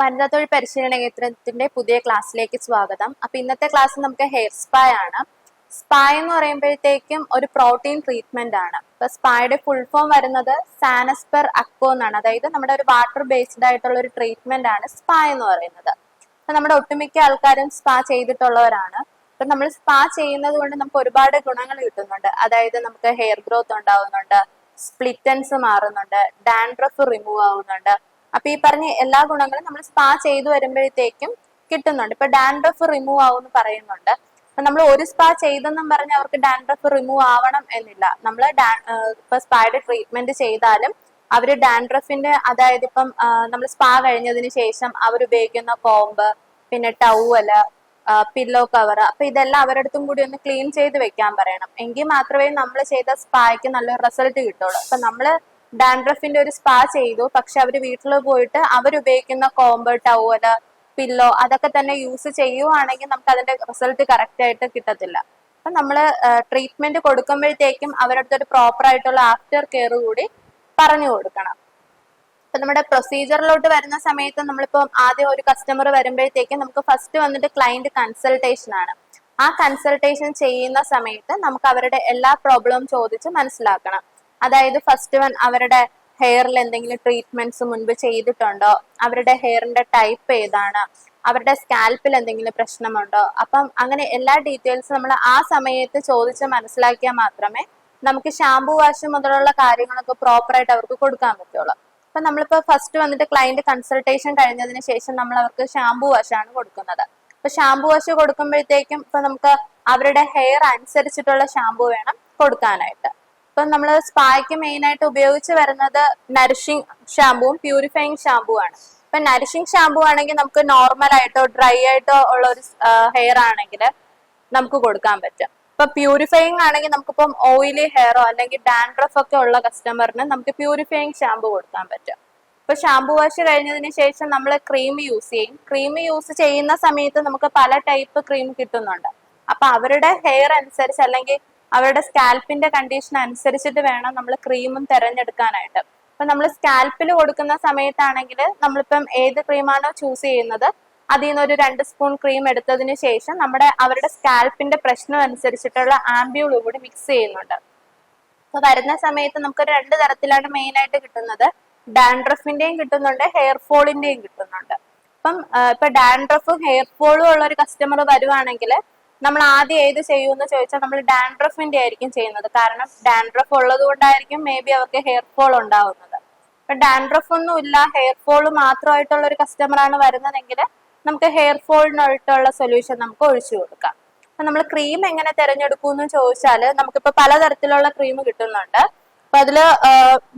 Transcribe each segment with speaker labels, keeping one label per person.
Speaker 1: വനിതാ തൊഴിൽ പരിശീലന കേന്ദ്രത്തിന്റെ പുതിയ ക്ലാസ്സിലേക്ക് സ്വാഗതം. അപ്പൊ ഇന്നത്തെ ക്ലാസ് നമുക്ക് ഹെയർ സ്പാ ആണ്. സ്പാ എന്ന് പറയുമ്പോഴത്തേക്കും ഒരു പ്രോട്ടീൻ ട്രീറ്റ്മെന്റ് ആണ്. ഇപ്പൊ സ്പായുടെ ഫുൾ ഫോം വരുന്നത് സാനസ്പെർ അക്കോ എന്നാണ്. അതായത് നമ്മുടെ ഒരു വാട്ടർ ബേസ്ഡ് ആയിട്ടുള്ള ഒരു ട്രീറ്റ്മെന്റ് ആണ് സ്പാ എന്ന് പറയുന്നത്. അപ്പൊ നമ്മുടെ ഒട്ടുമിക്ക ആൾക്കാരും സ്പാ ചെയ്തിട്ടുള്ളവരാണ്. അപ്പൊ നമ്മൾ സ്പാ ചെയ്യുന്നത് കൊണ്ട് നമുക്ക് ഒരുപാട് ഗുണങ്ങൾ കിട്ടുന്നുണ്ട്. അതായത് നമുക്ക് ഹെയർ ഗ്രോത്ത് ഉണ്ടാവുന്നുണ്ട് സ്പ്ലിറ്റൻസ് മാറുന്നുണ്ട് ഡാൻഡ്രഫ് റിമൂവ് ആവുന്നുണ്ട് അപ്പൊ ഈ പറഞ്ഞ എല്ലാ ഗുണങ്ങളും നമ്മൾ സ്പാ ചെയ്തു വരുമ്പോഴത്തേക്കും കിട്ടുന്നുണ്ട്. ഇപ്പൊ ഡാൻഡ്രഫ് റിമൂവ് ആവും എന്ന് പറയുന്നുണ്ട്. അപ്പൊ നമ്മൾ ഒരു സ്പാ ചെയ്തെന്നും പറഞ്ഞ് അവർക്ക് ഡാൻഡ്രഫ് റിമൂവ് ആവണം എന്നില്ല. നമ്മൾ ഇപ്പൊ സ്പായുടെ ട്രീറ്റ്മെന്റ് ചെയ്താലും അവർ ഡാൻഡ്രഫിന്റെ അതായത് ഇപ്പം നമ്മൾ സ്പാ കഴിഞ്ഞതിന് ശേഷം അവർ ഉപയോഗിക്കുന്ന കോമ്പ് പിന്നെ ടൗവൽ പില്ലോ കവർ അപ്പൊ ഇതെല്ലാം അവരടുത്തും കൂടി ഒന്ന് ക്ലീൻ ചെയ്ത് വെക്കാൻ പറയണം. എങ്കിൽ മാത്രമേ നമ്മൾ ചെയ്ത സ്പായ്ക്ക് നല്ലൊരു റിസൾട്ട് കിട്ടുള്ളൂ. അപ്പൊ നമ്മൾ ഡാൻഡ്രഫിന്റെ ഒരു സ്പാ ചെയ്തു. പക്ഷെ അവർ വീട്ടിൽ പോയിട്ട് അവരുപയോഗിക്കുന്ന കോമ്പ് ടവൽ പില്ലോ അതൊക്കെ തന്നെ യൂസ് ചെയ്യുവാണെങ്കിൽ നമുക്ക് അതിന്റെ റിസൾട്ട് കറക്റ്റ് ആയിട്ട് കിട്ടത്തില്ല. അപ്പൊ നമ്മൾ ട്രീറ്റ്മെന്റ് കൊടുക്കുമ്പോഴത്തേക്കും അവരുടെ ഒരു പ്രോപ്പർ ആയിട്ടുള്ള ആഫ്റ്റർ കെയർ കൂടി പറഞ്ഞു കൊടുക്കണം. ഇപ്പൊ നമ്മുടെ പ്രൊസീജിയറിലോട്ട് വരുന്ന സമയത്ത് നമ്മളിപ്പോ ആദ്യം ഒരു കസ്റ്റമർ വരുമ്പോഴത്തേക്കും നമുക്ക് ഫസ്റ്റ് വന്നിട്ട് ക്ലയന്റ് കൺസൾട്ടേഷൻ ആണ്. ആ കൺസൾട്ടേഷൻ ചെയ്യുന്ന സമയത്ത് നമുക്ക് അവരുടെ എല്ലാ പ്രോബ്ലവും ചോദിച്ച് മനസ്സിലാക്കണം. അതായത് ഫസ്റ്റ് വൺ അവരുടെ ഹെയറിൽ എന്തെങ്കിലും ട്രീറ്റ്മെന്റ്സ് മുൻപ് ചെയ്തിട്ടുണ്ടോ? അവരുടെ ഹെയറിന്റെ ടൈപ്പ് ഏതാണ്? അവരുടെ സ്കാൽപ്പിൽ എന്തെങ്കിലും പ്രശ്നമുണ്ടോ? അപ്പം അങ്ങനെ എല്ലാ ഡീറ്റെയിൽസും നമ്മൾ ആ സമയത്ത് ചോദിച്ച് മനസ്സിലാക്കിയാൽ മാത്രമേ നമുക്ക് ഷാംപൂ വാഷ് മുതലുള്ള കാര്യങ്ങളൊക്കെ പ്രോപ്പറായിട്ട് അവർക്ക് കൊടുക്കാൻ പറ്റുള്ളൂ. അപ്പൊ നമ്മളിപ്പോ ഫസ്റ്റ് വന്നിട്ട് ക്ലയന്റ് കൺസൾട്ടേഷൻ കഴിഞ്ഞതിന് ശേഷം നമ്മൾ അവർക്ക് ഷാമ്പു വാഷ് ആണ് കൊടുക്കുന്നത്. അപ്പൊ ഷാമ്പു വാഷ് കൊടുക്കുമ്പോഴത്തേക്കും ഇപ്പൊ നമുക്ക് അവരുടെ ഹെയർ അനുസരിച്ചിട്ടുള്ള ഷാമ്പു വേണം കൊടുക്കാനായിട്ട്. ഇപ്പൊ നമ്മൾ സ്പായ്ക്ക് മെയിൻ ആയിട്ട് ഉപയോഗിച്ച് വരുന്നത് നരിഷിംഗ് ഷാമ്പുവും പ്യൂരിഫൈങ് ഷാമ്പു ആണ്. ഇപ്പൊ നരിഷിംഗ് ഷാമ്പു ആണെങ്കിൽ നമുക്ക് നോർമൽ ആയിട്ടോ ഡ്രൈ ആയിട്ടോ ഉള്ള ഒരു ഹെയർ ആണെങ്കിൽ നമുക്ക് കൊടുക്കാൻ പറ്റും. ഇപ്പൊ പ്യൂരിഫൈങ് ആണെങ്കിൽ നമുക്കിപ്പം ഓയിലി ഹെയറോ അല്ലെങ്കിൽ ഡാൻഡ്രഫ് ഒക്കെ ഉള്ള കസ്റ്റമറിന് നമുക്ക് പ്യൂരിഫൈങ് ഷാമ്പു കൊടുക്കാൻ പറ്റും. ഇപ്പൊ ഷാമ്പു വാഷ് കഴിഞ്ഞതിന് ശേഷം നമ്മൾ ക്രീം യൂസ് ചെയ്യും. ക്രീം യൂസ് ചെയ്യുന്ന സമയത്ത് നമുക്ക് പല ടൈപ്പ് ക്രീം കിട്ടുന്നുണ്ട്. അപ്പൊ അവരുടെ ഹെയർ അനുസരിച്ച് അല്ലെങ്കിൽ അവരുടെ സ്കാൽപ്പിന്റെ കണ്ടീഷൻ അനുസരിച്ചിട്ട് വേണം നമ്മൾ ക്രീമും തിരഞ്ഞെടുക്കാനായിട്ട്. അപ്പൊ നമ്മൾ സ്കാൽപ്പിൽ കൊടുക്കുന്ന സമയത്താണെങ്കിൽ നമ്മളിപ്പം ഏത് ക്രീമാണോ ചൂസ് ചെയ്യുന്നത് അതിൽ നിന്ന് ഒരു രണ്ട് സ്പൂൺ ക്രീം എടുത്തതിന് ശേഷം നമ്മുടെ അവരുടെ സ്കാൽപ്പിന്റെ പ്രശ്നം അനുസരിച്ചിട്ടുള്ള ആംബ്യൂളും കൂടി മിക്സ് ചെയ്യുന്നുണ്ട്. അപ്പൊ വരുന്ന സമയത്ത് നമുക്ക് രണ്ട് തരത്തിലാണ് മെയിൻ ആയിട്ട് കിട്ടുന്നത്. ഡാൻഡ്രഫിന്റെയും കിട്ടുന്നുണ്ട് ഹെയർ ഫോളിന്റെയും കിട്ടുന്നുണ്ട്. അപ്പം ഇപ്പൊ ഡാൻഡ്രഫും ഹെയർ ഫോളും ഉള്ള ഒരു കസ്റ്റമർ വരുവാണെങ്കിൽ നമ്മൾ ആദ്യം ഏത് ചെയ്യുമെന്ന് ചോദിച്ചാൽ നമ്മൾ ഡാൻഡ്രഫിന്റെ ആയിരിക്കും ചെയ്യുന്നത്. കാരണം ഡാൻഡ്രഫ് ഉള്ളത് കൊണ്ടായിരിക്കും മേ ബി അവർക്ക് ഹെയർ ഫോൾ ഉണ്ടാവുന്നത്. അപ്പൊ ഡാൻഡ്രഫ് ഒന്നും ഇല്ല ഹെയർ ഫോൾ മാത്രമായിട്ടുള്ള ഒരു കസ്റ്റമർ ആണ് വരുന്നതെങ്കിൽ നമുക്ക് ഹെയർ ഫോളിനായിട്ടുള്ള സൊല്യൂഷൻ നമുക്ക് ഒഴിച്ചു കൊടുക്കാം. അപ്പൊ നമ്മൾ ക്രീം എങ്ങനെ തിരഞ്ഞെടുക്കും എന്ന് ചോദിച്ചാൽ നമുക്കിപ്പോ പലതരത്തിലുള്ള ക്രീം കിട്ടുന്നുണ്ട്. അപ്പൊ അതിൽ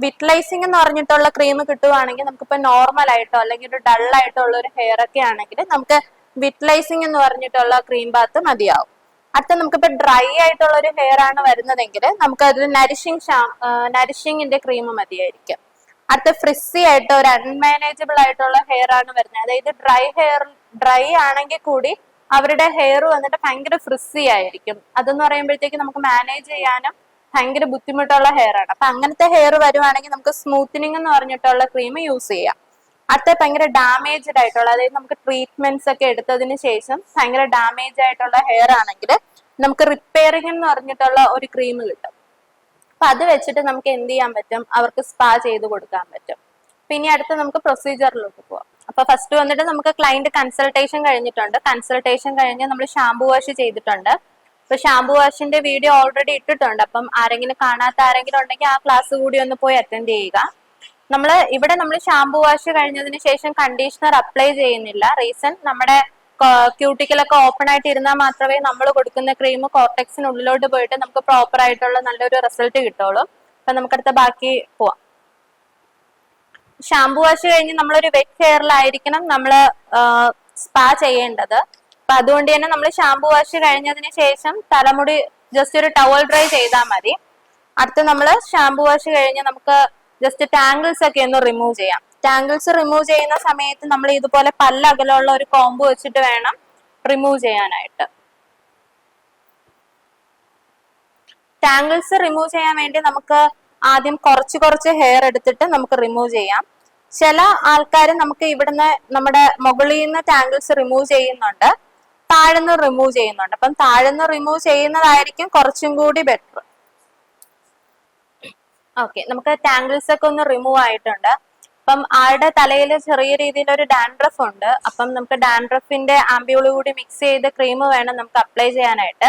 Speaker 1: വിറ്റലൈസിംഗ് എന്ന് പറഞ്ഞിട്ടുള്ള ക്രീം കിട്ടുവാണെങ്കിൽ നമുക്കിപ്പോ നോർമൽ ആയിട്ടോ അല്ലെങ്കിൽ ഒരു ഡൾ ആയിട്ടോ ഉള്ള ഒരു ഹെയർ ഒക്കെ ആണെങ്കിൽ നമുക്ക് വിറ്റ്ലൈസിംഗ് എന്ന് പറഞ്ഞിട്ടുള്ള ക്രീം ബാത്ത് മതിയാവും. അടുത്ത നമുക്കിപ്പോ ഡ്രൈ ആയിട്ടുള്ള ഒരു ഹെയർ ആണ് വരുന്നതെങ്കിൽ നമുക്ക് അതിൽ നരിഷിംഗ് നരിഷിംഗിന്റെ ക്രീം മതിയായിരിക്കും. അടുത്ത ഫ്രിസ്സി ആയിട്ട് ഒരു അൺമാനേജബിൾ ആയിട്ടുള്ള ഹെയർ ആണ് വരുന്നത്. അതായത് ഡ്രൈ ഹെയർ ഡ്രൈ ആണെങ്കിൽ കൂടി അവരുടെ ഹെയർ വന്നിട്ട് ഭയങ്കര ഫ്രിസ്സി ആയിരിക്കും. അതെന്ന് പറയുമ്പോഴത്തേക്ക് നമുക്ക് മാനേജ് ചെയ്യാനും ഭയങ്കര ബുദ്ധിമുട്ടുള്ള ഹെയർ ആണ്. അപ്പൊ അങ്ങനത്തെ ഹെയർ വരുവാണെങ്കിൽ നമുക്ക് സ്മൂത്തനിങ് എന്ന് പറഞ്ഞിട്ടുള്ള ക്രീം യൂസ് ചെയ്യാം. അടുത്ത ഭയങ്കര ഡാമേജ്ഡ് ആയിട്ടുള്ള അതായത് നമുക്ക് ട്രീറ്റ്മെന്റ്സ് ഒക്കെ എടുത്തതിന് ശേഷം ഭയങ്കര ഡാമേജ് ആയിട്ടുള്ള ഹെയർ ആണെങ്കിൽ നമുക്ക് റിപ്പയറിംഗ് എന്ന് പറഞ്ഞിട്ടുള്ള ഒരു ക്രീം കിട്ടും. അപ്പൊ അത് വെച്ചിട്ട് നമുക്ക് എന്ത് ചെയ്യാൻ പറ്റും? അവർക്ക് സ്പാ ചെയ്ത് കൊടുക്കാൻ പറ്റും. പിന്നെ അടുത്ത് നമുക്ക് പ്രൊസീജിയറിലോട്ട് പോവാം. അപ്പൊ ഫസ്റ്റ് വന്നിട്ട് നമുക്ക് ക്ലയന്റ് കൺസൾട്ടേഷൻ കഴിഞ്ഞിട്ടുണ്ട്. കൺസൾട്ടേഷൻ കഴിഞ്ഞ് നമ്മൾ ഷാംപൂ വാഷ് ചെയ്തിട്ടുണ്ട്. അപ്പൊ ഷാംപൂ വാഷിന്റെ വീഡിയോ ഓൾറെഡി ഇട്ടിട്ടുണ്ട്. അപ്പം ആരെങ്കിലും കാണാത്ത ആരെങ്കിലും ഉണ്ടെങ്കിൽ ആ ക്ലാസ് കൂടി ഒന്ന് പോയി അറ്റൻഡ് ചെയ്യുക. നമ്മൾ ഇവിടെ നമ്മൾ ഷാംപൂ വാഷ് കഴിഞ്ഞതിന് ശേഷം കണ്ടീഷണർ അപ്ലൈ ചെയ്യുന്നില്ല. റീസൺ നമ്മുടെ ക്യൂട്ടിക്കലൊക്കെ ഓപ്പൺ ആയിട്ട് ഇരുന്നാൽ മാത്രമേ നമ്മൾ കൊടുക്കുന്ന ക്രീം കോർട്ടെക്സിനുള്ളിലോട്ട് പോയിട്ട് നമുക്ക് പ്രോപ്പർ ആയിട്ടുള്ള നല്ലൊരു റിസൾട്ട് കിട്ടുള്ളൂ. അപ്പൊ നമുക്കടുത്ത ബാക്കി പോവാം. ഷാംപൂ വാഷ് കഴിഞ്ഞ് നമ്മളൊരു വെറ്റ് ഹെയറിലായിരിക്കണം നമ്മൾ സ്പാ ചെയ്യേണ്ടത്. അപ്പൊ അതുകൊണ്ട് തന്നെ നമ്മൾ ഷാംപൂ വാഷ് കഴിഞ്ഞതിന് ശേഷം തലമുടി ജസ്റ്റ് ഒരു ടവൽ ഡ്രൈ ചെയ്താൽ മതി. അടുത്ത് നമ്മൾ ഷാംപൂ വാഷ് കഴിഞ്ഞ് നമുക്ക് ജസ്റ്റ് ടാങ്കിൾസ് ഒക്കെ ഒന്ന് റിമൂവ് ചെയ്യാം. ടാങ്കിൾസ് റിമൂവ് ചെയ്യുന്ന സമയത്ത് നമ്മൾ ഇതുപോലെ പല്ലകലുള്ള ഒരു കോമ്പ് വെച്ചിട്ട് വേണം റിമൂവ് ചെയ്യാനായിട്ട്. ടാങ്കിൾസ് റിമൂവ് ചെയ്യാൻ വേണ്ടി നമുക്ക് ആദ്യം കുറച്ച് കുറച്ച് ഹെയർ എടുത്തിട്ട് നമുക്ക് റിമൂവ് ചെയ്യാം. ചില ആൾക്കാർ നമുക്ക് ഇവിടുന്ന് നമ്മുടെ മുകളിൽ നിന്ന് ടാങ്കിൾസ് റിമൂവ് ചെയ്യുന്നുണ്ട്. താഴെന്ന് റിമൂവ് ചെയ്യുന്നുണ്ട്. അപ്പം താഴെന്ന് റിമൂവ് ചെയ്യുന്നതായിരിക്കും കുറച്ചും കൂടി ബെറ്റർ ഓക്കെ നമുക്ക് ടാങ്കിൾസ് ഒക്കെ ഒന്ന് റിമൂവ് ആയിട്ടുണ്ട്. അപ്പം ആളുടെ തലയിൽ ചെറിയ രീതിയിൽ ഒരു ഡാൻഡ്രഫ് ഉണ്ട് അപ്പം നമുക്ക് ഡാൻഡ്രഫിന്റെ ആംബിയോളി കൂടി മിക്സ് ചെയ്ത് ക്രീം വേണം നമുക്ക് അപ്ലൈ ചെയ്യാനായിട്ട്.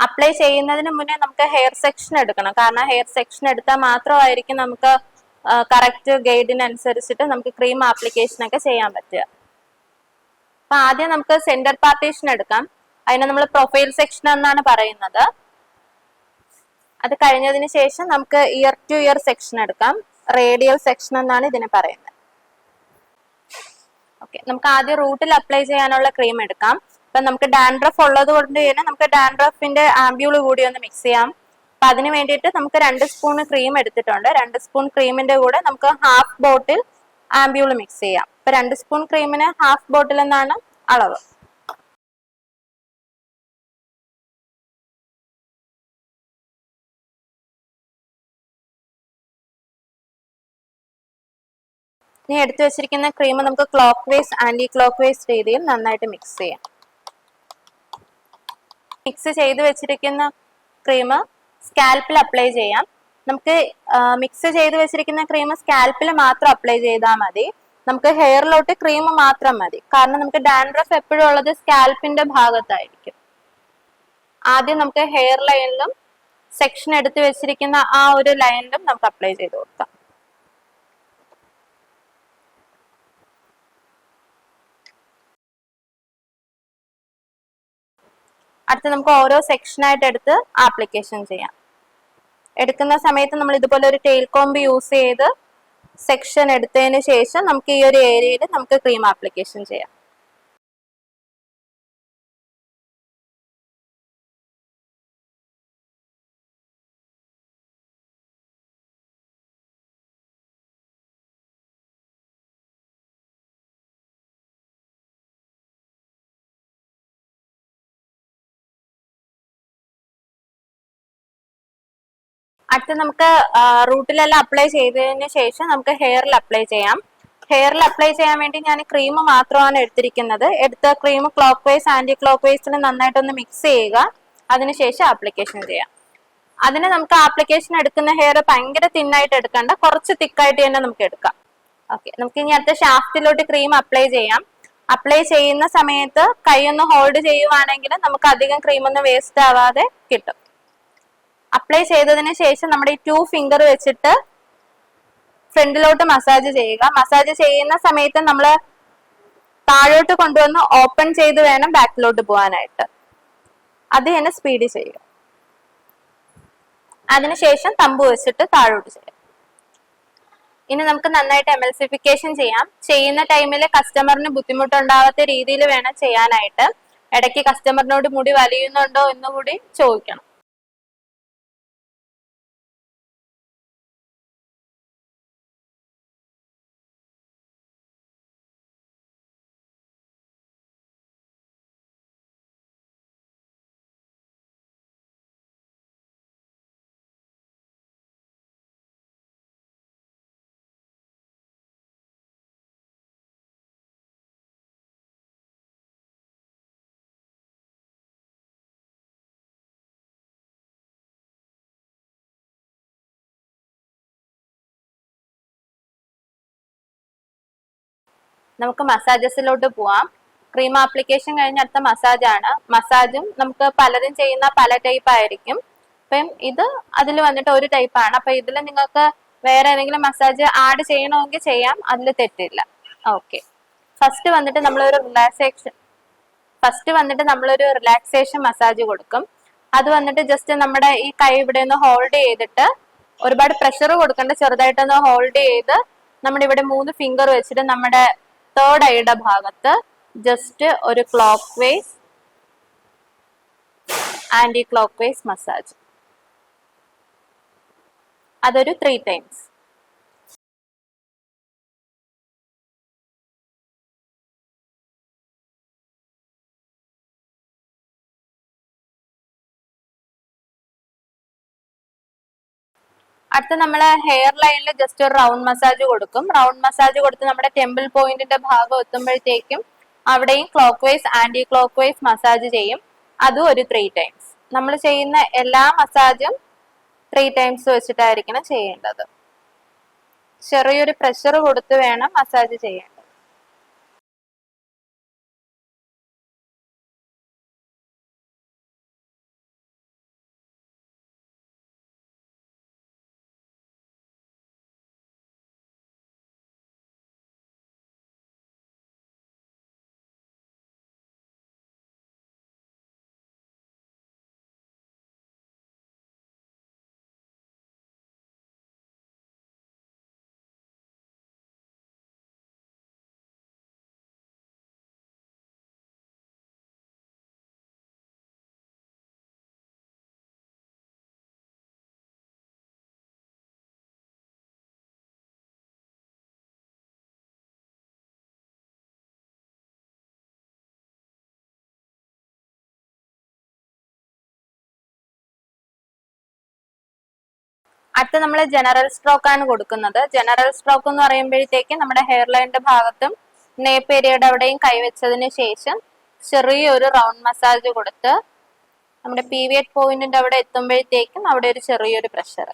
Speaker 1: അപ്ലൈ ചെയ്യുന്നതിന് മുന്നേ നമുക്ക് ഹെയർ സെക്ഷൻ എടുക്കണം. കാരണം ഹെയർ സെക്ഷൻ എടുത്താൽ മാത്രമായിരിക്കും നമുക്ക് കറക്റ്റ് ഗൈഡിനനുസരിച്ചിട്ട് നമുക്ക് ക്രീം ആപ്ലിക്കേഷൻ ഒക്കെ ചെയ്യാൻ പറ്റുക. അപ്പൊ ആദ്യം നമുക്ക് സെന്റർ പാർട്ടീഷൻ എടുക്കാം. അതിനെ നമ്മൾ പ്രൊഫൈൽ സെക്ഷൻ എന്നാണ് പറയുന്നത്. അത് കഴിഞ്ഞതിന് ശേഷം നമുക്ക് ഇയർ ടു ഇയർ സെക്ഷൻ എടുക്കാം. റേഡിയൽ സെക്ഷൻ എന്നാണ് ഇതിനെ പറയുന്നത്. ഓക്കെ നമുക്ക് ആദ്യം റൂട്ടിൽ അപ്ലൈ ചെയ്യാനുള്ള ക്രീം എടുക്കാം. ഇപ്പൊ നമുക്ക് ഡാൻഡ്രഫ് ഉള്ളത് കൊണ്ട് തന്നെ നമുക്ക് ഡാൻഡ്രഫിന്റെ ആംബ്യൂൾ കൂടി ഒന്ന് മിക്സ് ചെയ്യാം. അപ്പൊ അതിന് വേണ്ടിയിട്ട് നമുക്ക് രണ്ട് സ്പൂൺ ക്രീം എടുത്തിട്ടുണ്ട്. രണ്ട് സ്പൂൺ ക്രീമിന്റെ കൂടെ നമുക്ക് ഹാഫ് ബോട്ടിൽ ആംബ്യൂൾ മിക്സ് ചെയ്യാം. ഇപ്പൊ രണ്ട് സ്പൂൺ ക്രീമിന് ഹാഫ് ബോട്ടിൽ എന്നാണ് അളവ്. ഇനി എടുത്തു വെച്ചിരിക്കുന്ന ക്രീം നമുക്ക് clockwise anti clock vice രീതിയിൽ നന്നായിട്ട് മിക്സ് ചെയ്യാം. മിക്സ് ചെയ്ത് വെച്ചിരിക്കുന്ന ക്രീം സ്കാൽപ്പിൽ അപ്ലൈ ചെയ്യാം. നമുക്ക് മിക്സ് ചെയ്ത് വെച്ചിരിക്കുന്ന ക്രീം സ്കാൽപ്പിൽ മാത്രം അപ്ലൈ ചെയ്താൽ മതി. നമുക്ക് ഹെയറിലോട്ട് ക്രീം മാത്രം മതി. കാരണം നമുക്ക് ഡാൻഡ്രഫ് എപ്പോഴും ഉള്ളത് സ്കാൽപ്പിന്റെ ഭാഗത്തായിരിക്കും. ആദ്യം നമുക്ക് ഹെയർ ലൈനിലും സെക്ഷൻ എടുത്ത് വെച്ചിരിക്കുന്ന ആ ഒരു ലൈനിലും നമുക്ക് അപ്ലൈ ചെയ്ത് കൊടുക്കാം. അടുത്ത് നമുക്ക് ഓരോ സെക്ഷനായിട്ട് എടുത്ത് ആപ്ലിക്കേഷൻ ചെയ്യാം. എടുക്കുന്ന സമയത്ത് നമ്മൾ ഇതുപോലെ ഒരു ടെയിൽ കോമ്പ് യൂസ് ചെയ്ത് സെക്ഷൻ എടുത്തതിന് ശേഷം നമുക്ക് ഈ ഒരു ഏരിയയിൽ നമുക്ക് ക്രീം ആപ്ലിക്കേഷൻ ചെയ്യാം. അടുത്ത് നമുക്ക് റൂട്ടിലെല്ലാം അപ്ലൈ ചെയ്തതിന് ശേഷം നമുക്ക് ഹെയറിൽ അപ്ലൈ ചെയ്യാം. ഹെയറിൽ അപ്ലൈ ചെയ്യാൻ വേണ്ടി ഞാൻ ക്രീം മാത്രമാണ് എടുത്തിരിക്കുന്നത്. എടുത്ത ക്രീം ക്ലോക്ക് വൈസ് ആന്റി ക്ലോക്ക് വൈസിൽ നന്നായിട്ടൊന്ന് മിക്സ് ചെയ്യുക. അതിനുശേഷം ആപ്ലിക്കേഷൻ ചെയ്യാം. അതിന് നമുക്ക് ആപ്ലിക്കേഷൻ എടുക്കുന്ന ഹെയർ ഭയങ്കര തിന്നായിട്ട് എടുക്കണ്ട. കുറച്ച് തിക്കായിട്ട് തന്നെ നമുക്ക് എടുക്കാം. ഓക്കെ നമുക്ക് ഇനി അടുത്ത ഷാഫ്റ്റിലോട്ട് ക്രീം അപ്ലൈ ചെയ്യാം. അപ്ലൈ ചെയ്യുന്ന സമയത്ത് കൈ ഒന്ന് ഹോൾഡ് ചെയ്യുവാണെങ്കിൽ നമുക്ക് അധികം ക്രീം ഒന്നും വേസ്റ്റ് ആവാതെ കിട്ടും. അപ്ലൈ ചെയ്തതിന് ശേഷം നമ്മുടെ ഈ ടു ഫിംഗർ വെച്ചിട്ട് ഫ്രണ്ടിലോട്ട് മസാജ് ചെയ്യുക. മസാജ് ചെയ്യുന്ന സമയത്ത് നമ്മൾ താഴോട്ട് കൊണ്ടുവന്ന് ഓപ്പൺ ചെയ്ത് വേണം ബാക്കിലോട്ട് പോകാനായിട്ട് അത് തന്നെ സ്പീഡ് ചെയ്യുക. അതിനുശേഷം തമ്പ് വെച്ചിട്ട് താഴോട്ട് ചെയ്യുക. ഇനി നമുക്ക് നന്നായിട്ട് എമൽസിഫിക്കേഷൻ ചെയ്യാം. ചെയ്യുന്ന ടൈമിൽ കസ്റ്റമറിന് ബുദ്ധിമുട്ടുണ്ടാവാത്ത രീതിയിൽ വേണം ചെയ്യാനായിട്ട്. ഇടയ്ക്ക് കസ്റ്റമറിനോട് മുടി വലിയുന്നുണ്ടോ എന്നുകൂടി ചോദിക്കണം. നമുക്ക് മസാജസിലോട്ട് പോവാം. ക്രീം ആപ്ലിക്കേഷൻ കഴിഞ്ഞ അടുത്ത മസാജ് ആണ്. മസാജും നമുക്ക് പലരും ചെയ്യുന്ന പല ടൈപ്പ് ആയിരിക്കും. അപ്പം ഇത് അതിൽ വന്നിട്ട് ഒരു ടൈപ്പ് ആണ്. അപ്പൊ ഇതിൽ നിങ്ങൾക്ക് വേറെ ഏതെങ്കിലും മസാജ് ആഡ് ചെയ്യണമെങ്കിൽ ചെയ്യാം. അതിൽ തെറ്റില്ല. ഓക്കെ ഫസ്റ്റ് വന്നിട്ട് നമ്മളൊരു റിലാക്സേഷൻ ഫസ്റ്റ് വന്നിട്ട് നമ്മളൊരു റിലാക്സേഷൻ മസാജ് കൊടുക്കും. അത് വന്നിട്ട് ജസ്റ്റ് നമ്മുടെ ഈ കൈ ഇവിടെ ഒന്ന് ഹോൾഡ് ചെയ്തിട്ട് ഒരുപാട് പ്രഷർ കൊടുക്കേണ്ട. ചെറുതായിട്ടൊന്ന് ഹോൾഡ് ചെയ്ത് നമ്മുടെ ഇവിടെ മൂന്ന് ഫിംഗർ വെച്ചിട്ട് നമ്മുടെ തേർഡ് ഐയുടെ ഭാഗത്ത് ജസ്റ്റ് ഒരു clockwise anticlockwise massage അതൊരു ത്രീ ടൈംസ് അടുത്ത നമ്മൾ ഹെയർ ലൈനിൽ ജസ്റ്റ് ഒരു റൗണ്ട് മസാജ് കൊടുക്കും. റൗണ്ട് മസാജ് കൊടുത്ത് നമ്മുടെ ടെമ്പിൾ പോയിന്റിന്റെ ഭാഗം എത്തുമ്പോഴത്തേക്കും അവിടെയും clockwise anti clock vice massage ചെയ്യും. അതും ഒരു ത്രീ ടൈംസ് നമ്മൾ ചെയ്യുന്ന എല്ലാ മസാജും ത്രീ ടൈംസ് വെച്ചിട്ടായിരിക്കണം ചെയ്യേണ്ടത്. ചെറിയൊരു പ്രഷർ കൊടുത്ത് വേണം മസാജ് ചെയ്യാൻ. അടുത്ത നമ്മൾ ജനറൽ സ്ട്രോക്ക് ആണ് കൊടുക്കുന്നത്. ജനറൽ സ്ട്രോക്ക് എന്ന് പറയുമ്പോഴത്തേക്ക് നമ്മുടെ ഹെയർ ലൈനിന്റെ ഭാഗത്തും നേപ്പ് ഏരിയയുടെ അവിടെയും കൈവച്ചതിന് ശേഷം ചെറിയൊരു റൗണ്ട് മസാജ് കൊടുത്ത് നമ്മുടെ പി വി എറ്റ് പോയിന്റിന്റെ അവിടെ എത്തുമ്പോഴത്തേക്കും അവിടെ ഒരു ചെറിയൊരു പ്രഷർ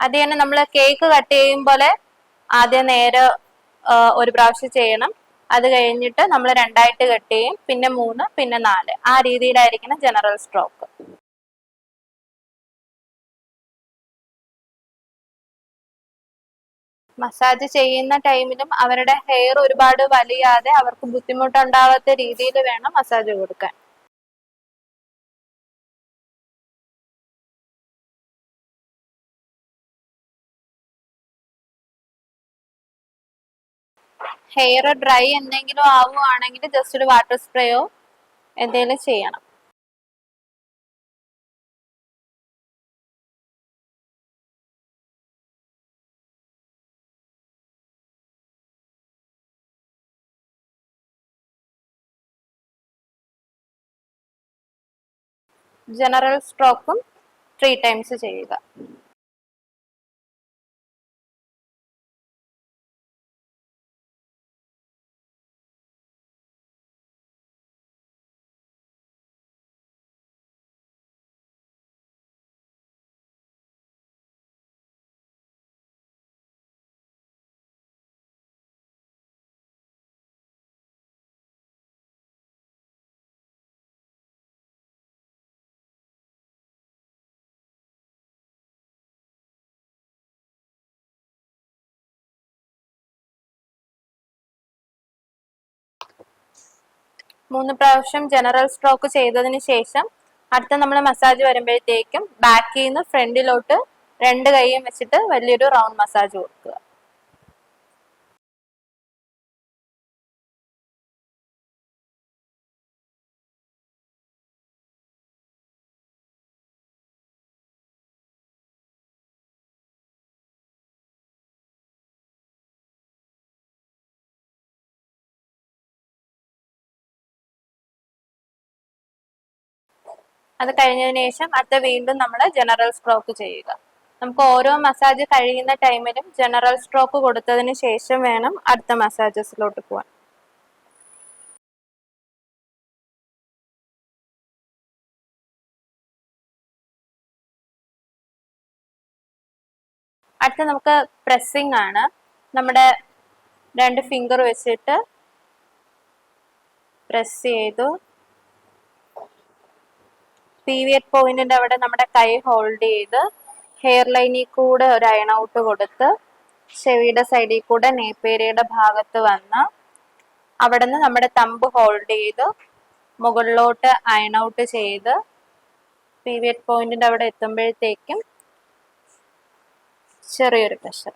Speaker 1: അത് തന്നെ നമ്മൾ കേക്ക് കട്ട് ചെയ്യും പോലെ ആദ്യം നേരെ ഒരു പ്രാവശ്യം ചെയ്യണം. അത് കഴിഞ്ഞിട്ട് നമ്മൾ രണ്ടായിട്ട് കട്ട് ചെയ്യും. പിന്നെ മൂന്ന് പിന്നെ നാല്. ആ രീതിയിലായിരിക്കണം ജനറൽ സ്ട്രോക്ക് മസാജ് ചെയ്യുന്ന ടൈമിലും അവരുടെ ഹെയർ ഒരുപാട് വലിയാതെ അവർക്ക് ബുദ്ധിമുട്ടുണ്ടാവാത്ത രീതിയിൽ വേണം മസാജ് കൊടുക്കാൻ. ഹെയർ ഡ്രൈ എന്തെങ്കിലും ആവുകയാണെങ്കിൽ ജസ്റ്റ് ഒരു വാട്ടർ സ്പ്രേയോ എന്തെങ്കിലും ചെയ്യണം. ജനറൽ സ്ട്രോക്കും ത്രീ ടൈംസ് ചെയ്യുക. മൂന്ന് പ്രാവശ്യം ജനറൽ സ്ട്രോക്ക് ചെയ്തതിന് ശേഷം അടുത്ത നമ്മൾ മസാജ് വരുമ്പോഴത്തേക്കും ബാക്കിൽ നിന്ന് ഫ്രണ്ടിലോട്ട് രണ്ട് കൈയും വെച്ചിട്ട് വലിയൊരു റൗണ്ട് മസാജ് കൊടുക്കുക. അത് കഴിഞ്ഞതിന് ശേഷം അത് വീണ്ടും നമ്മൾ ജനറൽ സ്ട്രോക്ക് ചെയ്യുക. നമുക്ക് ഓരോ മസാജ് കഴിയുന്ന ടൈമിലും ജനറൽ സ്ട്രോക്ക് കൊടുത്തതിന് ശേഷം വേണം അടുത്ത മസാജസിലോട്ട് പോകാൻ അടുത്ത നമുക്ക് പ്രസ്സിംഗ് ആണ്. നമ്മുടെ രണ്ട് ഫിംഗർ വെച്ചിട്ട് പ്രസ് ചെയ്തു. പീവിയറ്റ് പോയിന്റിന്റെ അവിടെ നമ്മുടെ കൈ ഹോൾഡ് ചെയ്ത് ഹെയർ ലൈനിൽ കൂടെ ഒരു അയൺ ഔട്ട് കൊടുത്ത് ചെവിയുടെ സൈഡിൽ കൂടെ നെയ്പേരയുടെ ഭാഗത്ത് വന്ന് അവിടെ നിന്ന് നമ്മുടെ തമ്പ് ഹോൾഡ് ചെയ്ത് മുകളിലോട്ട് അയൺ ഔട്ട് ചെയ്ത് പീവിയറ്റ് പോയിന്റിന്റെ അവിടെ എത്തുമ്പോഴത്തേക്കും ചെറിയൊരു പ്രഷർ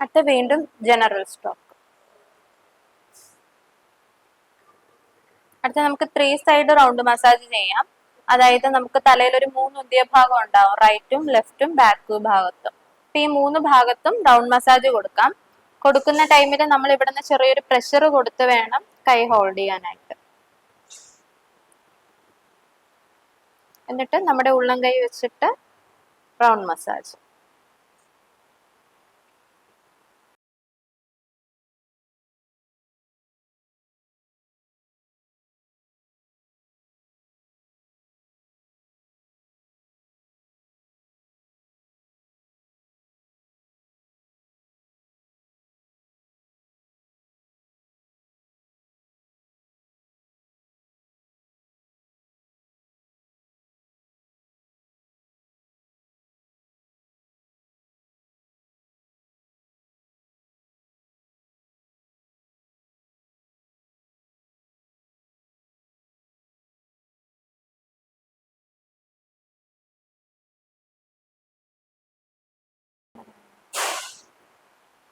Speaker 1: അടുത്ത വീണ്ടും ജനറൽ സ്ട്രോക്ക് അടുത്ത നമുക്ക് ത്രീ സൈഡ് റൗണ്ട് മസാജ് ചെയ്യാം. അതായത് നമുക്ക് തലയിൽ ഒരു മൂന്ന് ഉദ്യ ഭാഗം ഉണ്ടാവും. റൈറ്റും ലെഫ്റ്റും ബാക്ക് ഭാഗത്തും. അപ്പൊ ഈ മൂന്ന് ഭാഗത്തും റൗണ്ട് മസാജ് കൊടുക്കാം. കൊടുക്കുന്ന ടൈമിൽ നമ്മൾ ഇവിടുന്ന് ചെറിയൊരു പ്രഷർ കൊടുത്ത് വേണം കൈ ഹോൾഡ് ചെയ്യാനായിട്ട്. എന്നിട്ട് നമ്മുടെ ഉള്ളം കൈ വെച്ചിട്ട് റൗണ്ട് മസാജ്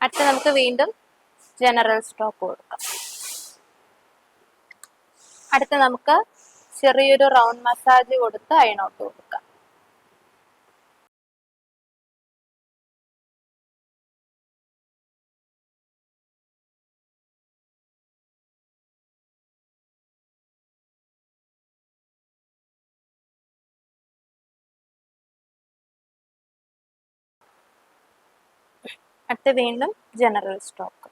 Speaker 1: അടുത്ത് നമുക്ക് വീണ്ടും ജനറൽ സ്റ്റോക്ക് കൊടുക്കാം. അടുത്ത് നമുക്ക് ചെറിയൊരു റൗണ്ട് മസാജ് കൊടുത്ത് അയണോട്ട് കൊടുക്കാം. അടുത്ത് വീണ്ടും ജനറൽ സ്റ്റോക്ക്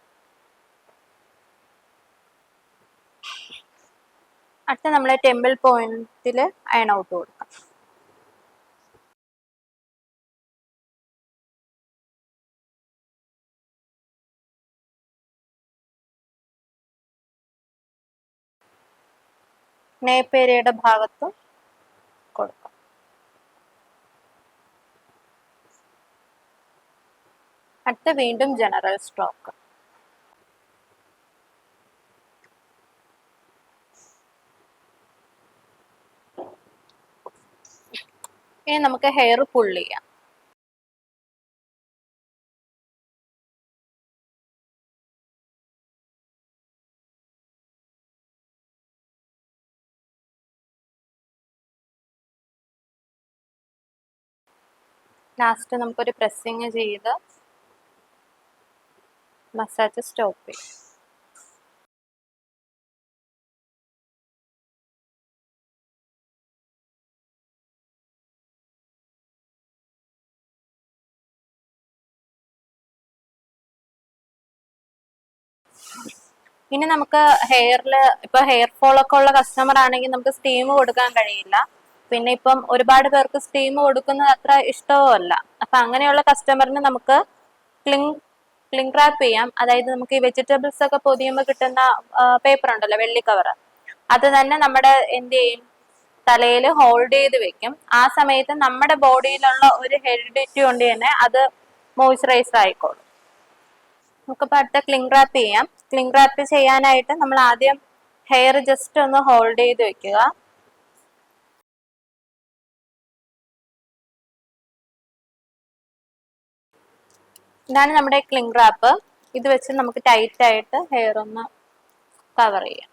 Speaker 1: അടുത്ത നമ്മൾ ടെമ്പിൾ പോയിന്റിൽ അയൺ ഔട്ട് കൊടുക്കാം. നെയ്പേരയുടെ ഭാഗത്തും കൊടുക്കാം അടുത്ത വീണ്ടും ജനറൽ സ്റ്റോക്ക്. ഇനി നമുക്ക് ഹെയർ പുൾ ചെയ്യാം. ലാസ്റ്റ് നമുക്കൊരു പ്രസ്സിങ് ചെയ്ത് മസാജ് സ്റ്റോപ്പ് ചെയ്യും ഇനി നമുക്ക് ഹെയറിൽ ഇപ്പൊ ഹെയർ ഫോൾ ഒക്കെ ഉള്ള കസ്റ്റമർ ആണെങ്കിൽ നമുക്ക് സ്റ്റീം കൊടുക്കാൻ കഴിയില്ല. പിന്നെ ഇപ്പം ഒരുപാട് പേർക്ക് സ്റ്റീം കൊടുക്കുന്നത് അത്ര ഇഷ്ടവും അല്ല അപ്പൊ അങ്ങനെയുള്ള കസ്റ്റമറിന് നമുക്ക് ക്ലിങ് ക്ലിങ് റാപ്പ് ചെയ്യാം. അതായത് നമുക്ക് ഈ വെജിറ്റബിൾസ് ഒക്കെ പൊതിയുമ്പോൾ കിട്ടുന്ന പേപ്പർ ഉണ്ടല്ലോ വെള്ളി കവർ അത് തന്നെ നമ്മുടെ എന്ത് ചെയ്യും? തലയിൽ ഹോൾഡ് ചെയ്ത് വെക്കും. ആ സമയത്ത് നമ്മുടെ ബോഡിയിലുള്ള ഒരു ഹെറിഡിറ്റി കൊണ്ട് തന്നെ അത് മോയ്സ്ചറൈസർ ആയിക്കോളും. നമുക്കിപ്പോൾ അടുത്ത ക്ലിങ് റാപ്പ് ചെയ്യാം. ക്ലിംഗ് റാപ്പ് ചെയ്യാനായിട്ട് നമ്മൾ ആദ്യം ഹെയർ ജസ്റ്റ് ഒന്ന് ഹോൾഡ് ചെയ്ത് വെക്കുക. ഇതാണ് നമ്മുടെ ക്ലിംഗ് റാപ്പ് ഇത് വെച്ച് നമുക്ക് ടൈറ്റ് ആയിട്ട് ഹെയർ ഒന്ന് കവർ ചെയ്യാം.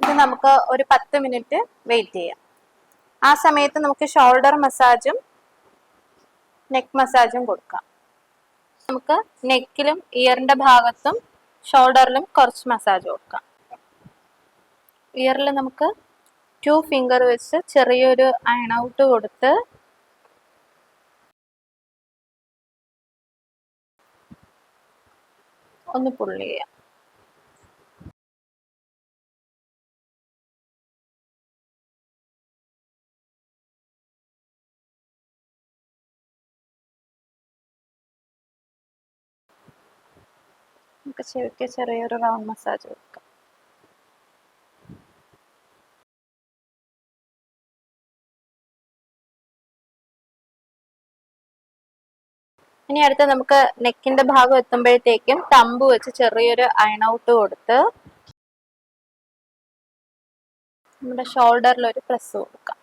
Speaker 1: ഇത് നമുക്ക് ഒരു പത്ത് മിനിറ്റ് വെയിറ്റ് ചെയ്യാം. ആ സമയത്ത് നമുക്ക് ഷോൾഡർ മസാജും നെക്ക് മസാജും കൊടുക്കാം. നമുക്ക് നെക്കിലും ഇയറിന്റെ ഭാഗത്തും ഷോൾഡറിലും കുറച്ച് മസാജ് കൊടുക്കാം. ഇയറിൽ നമുക്ക് ടു ഫിംഗർ വെച്ച് ചെറിയൊരു അയൺ ഔട്ട് കൊടുത്ത് ഒന്ന് പുള്ളി ചെയ്യാം. നമുക്ക് ചെറിയൊരു റൗണ്ട് മസാജ് കൊടുക്കാം. ഇനി അടുത്ത നമുക്ക് നെക്കിന്റെ ഭാഗം എത്തുമ്പോഴത്തേക്കും തമ്പ് വെച്ച് ചെറിയൊരു അയൺ ഔട്ട് കൊടുത്ത് നമ്മുടെ ഷോൾഡറിൽ ഒരു പ്രസ് കൊടുക്കാം.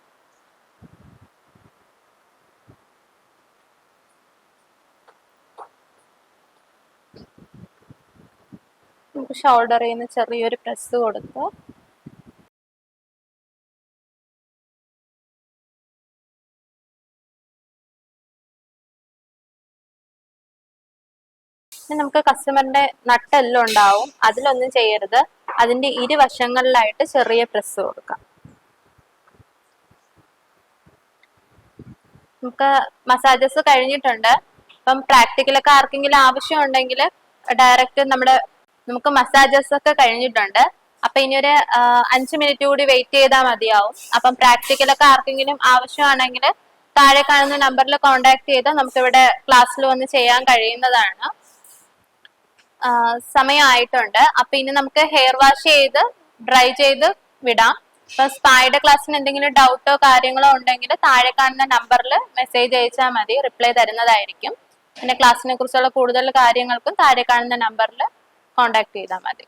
Speaker 1: നമുക്ക് ഷോൾഡറിൽ നിന്ന് ചെറിയൊരു പ്രസ് കൊടുത്ത് ഇനി നമുക്ക് കസ്റ്റമറിന്റെ നട്ടെല്ലാം ഉണ്ടാവും. അതിലൊന്നും ചെയ്യരുത്. അതിന്റെ ഇരുവശങ്ങളിലായിട്ട് ചെറിയ പ്രസ് കൊടുക്കാം. നമുക്ക് മസാജസ് കഴിഞ്ഞിട്ടുണ്ട്. അപ്പം പ്രാക്ടിക്കലൊക്കെ ആർക്കെങ്കിലും ആവശ്യം ഉണ്ടെങ്കിൽ ഡയറക്റ്റ് നമ്മുടെ നമുക്ക് മസാജസ് ഒക്കെ കഴിഞ്ഞിട്ടുണ്ട്. അപ്പൊ ഇനി ഒരു അഞ്ച് മിനിറ്റ് കൂടി വെയിറ്റ് ചെയ്താൽ മതിയാവും. അപ്പം പ്രാക്ടിക്കലൊക്കെ ആർക്കെങ്കിലും ആവശ്യമാണെങ്കിൽ താഴെ കാണുന്ന നമ്പറിൽ കോൺടാക്ട് ചെയ്ത് നമുക്കിവിടെ ക്ലാസ്സിൽ വന്ന് ചെയ്യാൻ കഴിയുന്നതാണ്. സമയമായിട്ടുണ്ട്. അപ്പൊ ഇനി നമുക്ക് ഹെയർ വാഷ് ചെയ്ത് ഡ്രൈ ചെയ്ത് വിടാം. അപ്പൊ സ്പായുടെ ക്ലാസ്സിന് എന്തെങ്കിലും ഡൗട്ടോ കാര്യങ്ങളോ ഉണ്ടെങ്കിൽ താഴെ കാണുന്ന നമ്പറിൽ മെസ്സേജ് അയച്ചാൽ മതി. റിപ്ലൈ തരുന്നതായിരിക്കും. പിന്നെ ക്ലാസ്സിനെ കുറിച്ചുള്ള കൂടുതൽ കാര്യങ്ങൾക്കും താഴെ കാണുന്ന നമ്പറിൽ കോൺടാക്ട് ചെയ്താൽ മതി.